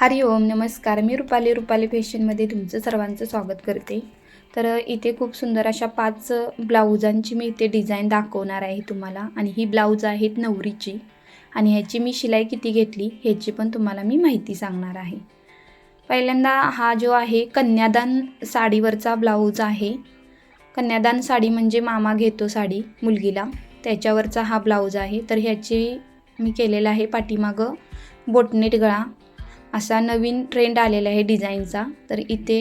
हरि ओम नमस्कार. मी रुपाली रुपाली फॅशनमध्ये तुमचं सर्वांचं स्वागत करते. तर इथे खूप सुंदर अशा पाच ब्लाऊजांची मी इथे डिझाईन दाखवणार आहे तुम्हाला. आणि ही ब्लाऊज आहेत नवरीची. आणि ह्याची मी शिलाई किती घेतली ह्याची पण तुम्हाला मी माहिती सांगणार आहे. पहिल्यांदा हा जो आहे कन्यादान साडीवरचा ब्लाऊज आहे. कन्यादान साडी म्हणजे मामा घेतो साडी मुलगीला. त्याच्यावरचा हा ब्लाऊज आहे. तर ह्याची मी केलेला आहे पाठीमागं बोटनेट गळा. असा नवीन ट्रेंड आलेला आहे डिझाईनचा तर इथे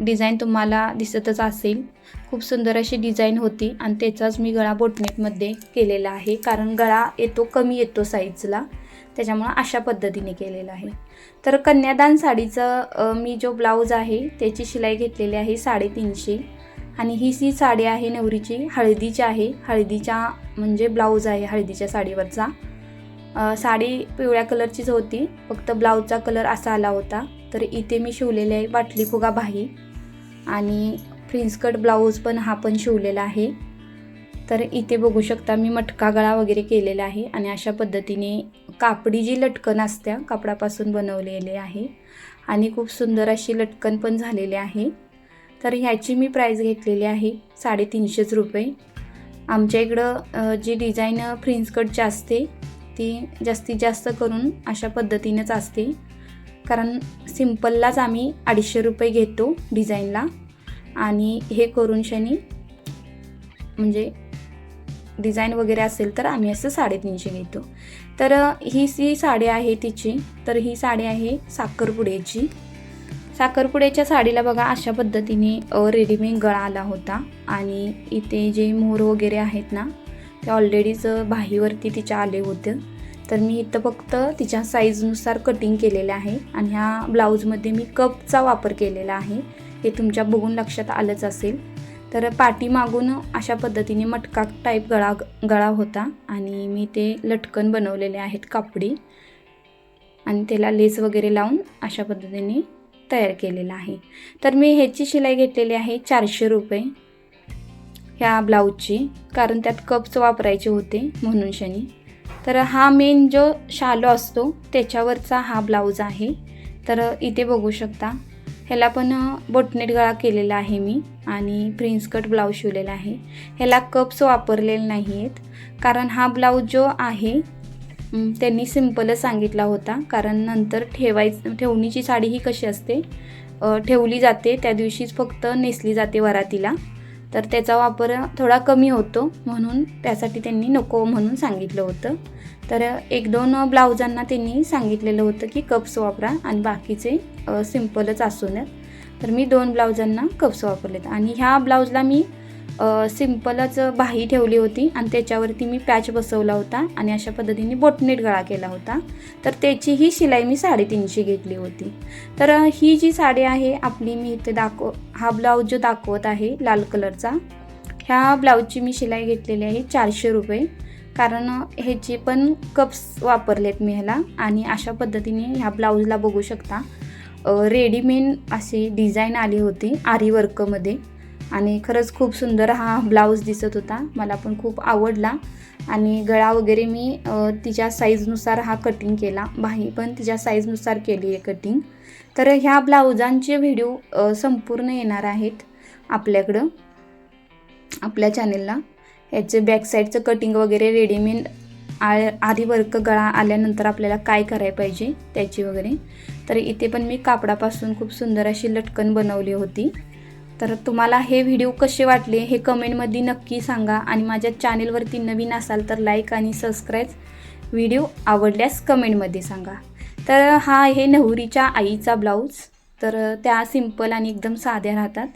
डिझाईन तुम्हाला दिसतच असेल. खूप सुंदर अशी डिझाईन होती आणि त्याचाच मी गळा बोटनेकमध्ये केलेला आहे. कारण गळा येतो कमी येतो साईजला त्याच्यामुळं अशा पद्धतीने केलेला आहे. तर कन्यादान साडीचं मी जो ब्लाऊज आहे त्याची शिलाई घेतलेली आहे साडेतीनशे. आणि ही सी साडी आहे नवरीची हळदीची आहे. हळदीच्या म्हणजे ब्लाऊज आहे हळदीच्या साडीवरचा. साडी पिवळ्या कलरचीच होती. फक्त ब्लाऊजचा कलर असा आला होता. तर इथे मी शिवलेले आहे बाटली फुगा बाही आणि प्रिन्सकट ब्लाऊज पण हा पण शिवलेला आहे. तर इथे बघू शकता मी मटका गळा वगैरे केलेला आहे. आणि अशा पद्धतीने कापडी जी लटकन असत्या कापडापासून बनवलेले आहे. आणि खूप सुंदर अशी लटकन पण झालेली आहे. तर ह्याची मी प्राईस घेतलेली आहे साडेतीनशेच रुपये. आमच्या इकडं जी डिझाईन प्रिन्सकटची असते ती जास्तीत जास्त करून अशा पद्धतीनेच असते. कारण सिम्पललाच आम्ही अडीचशे रुपये घेतो डिझाईनला. आणि हे करून शनी म्हणजे डिझाईन वगैरे असेल तर आम्ही असं साडेतीनशे घेतो. तर ही सी साडी आहे तिची तर ही साडी आहे साखरपुड्याची. साखरपुड्याच्या साडीला बघा अशा पद्धतीने रेडीमेड गळा आला होता. आणि इथे जे मोर वगैरे आहेत ना ते ऑलरेडीच बाहीवरती तिच्या आले होते. तर मी इथं फक्त तिच्या साईजनुसार कटिंग केलेलं आहे आणि ह्या ब्लाऊजमध्ये मी कपचा वापर केलेला आहे. हे तुमच्या बघून लक्षात आलंच असेल. तर पाठीमागून अशा पद्धतीने मटका टाईप गळा गळा होता आणि मी ते लटकन बनवलेले आहेत कापडी. आणि त्याला लेस वगैरे लावून अशा पद्धतीने तयार केलेला आहे. तर मी ह्याची शिलाई घेतलेली आहे चारशे रुपये. ह्या ब्लाऊजची कारण त्यात कप्स वापरायचे होते म्हणून शनी. तर हा मेन जो शालो असतो त्याच्यावरचा हा ब्लाऊज आहे. तर इथे बघू शकता ह्याला पण बोटनेट गळा केलेला आहे मी आणि प्रिन्स कट ब्लाऊज शिवलेला आहे. ह्याला कप्स वापरलेले नाही आहेत कारण हा ब्लाऊज जो आहे त्यांनी सिम्पलच सांगितला होता. कारण नंतर ठेवाय ठेवणीची साडी ही कशी असते ठेवली जाते त्या दिवशीच फक्त नेसली जाते वरातीला. तर त्याचा वापर थोडा कमी होतो म्हणून त्यासाठी त्यांनी नको म्हणून सांगितलं होतं. तर एक दोन ब्लाऊजांना त्यांनी सांगितलेलं होतं की कप्स वापरा आणि बाकीचे सिम्पलच असू नयेत तर मी दोन ब्लाऊजांना कप्स वापरलेत आणि ह्या ब्लाऊजला मी सिम्पलच बाही ठेवली होती आणि त्याच्यावरती मी पॅच बसवला होता आणि अशा पद्धतीने बोटनेट गळा केला होता. तर त्याची ही शिलाई मी साडेतीनशे घेतली होती. तर ही जी साडी आहे आपली मी इथे दाखव हा ब्लाऊज जो दाखवत आहे लाल कलरचा ह्या ब्लाऊजची मी शिलाई घेतलेली आहे चारशे रुपये. कारण ह्याचे पण कप्स वापरलेत मी ह्याला आणि अशा पद्धतीने ह्या ब्लाऊजला बघू शकता. रेडीमेड अशी डिझाईन आली होती आरी वर्कमध्ये. आणि खरंच खूप सुंदर हा ब्लाऊज दिसत होता. मला पण खूप आवडला. आणि गळा वगैरे मी तिच्या साईजनुसार हा कटिंग केला. बाही पण तिच्या साईजनुसार केली आहे कटिंग तर ह्या ब्लाऊजांचे व्हिडिओ संपूर्ण येणार आहेत आपल्याकडं आपल्या चॅनेलला ह्याचे बॅकसाईडचं कटिंग वगैरे रेडीमेड आ आधी वर्क गळा आल्यानंतर आपल्याला काय करायला पाहिजे त्याची वगैरे. तर इथे पण मी कापडापासून खूप सुंदर अशी लटकन बनवली होती. तर तुम्हाला हे व्हिडिओ कसे वाटले हे कमेंटमध्ये नक्की सांगा आणि माझ्या चॅनेलवरती नवीन असाल तर लाईक आणि सबस्क्राईब व्हिडिओ आवडल्यास कमेंटमध्ये सांगा. तर हा आहे नवरीच्या आईचा ब्लाऊज तर त्या सिंपल आणि एकदम साध्या राहतात.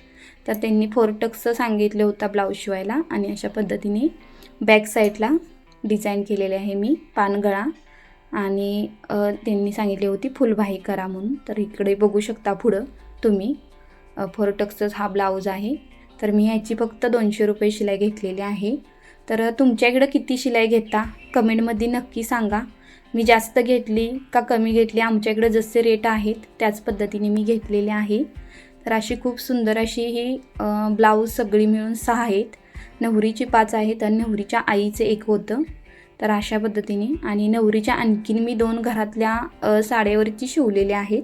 तर त्यांनी फोरटक्सचं सांगितलं होतं ब्लाऊज शिवायला आणि अशा पद्धतीने बॅक साईडला डिझाईन केलेले आहे मी पानगळा आणि त्यांनी सांगितली होती फुलबाही करा म्हणून. तर इकडे बघू शकता पुढं तुम्ही. फोर टक्सच हा ब्लाऊज आहे. तर मी ह्याची फक्त दोनशे रुपये शिलाई घेतलेली आहे. तर तुमच्याकडं किती शिलाई घेता? कमेंटमध्ये नक्की सांगा. मी जास्त घेतली का कमी घेतली? आमच्याकडं जसे रेट आहेत त्याच पद्धतीने मी घेतलेले आहे. तर अशी खूप सुंदर अशी ही ब्लाऊज सगळी मिळून सहा आहेत. नवरीची पाच आहेत आणि नवरीच्या आईचं एक होतं. तर अशा पद्धतीने आणि नवरीच्या आणखीन मी दोन घरातल्या साड्यावरती शिवलेल्या आहेत.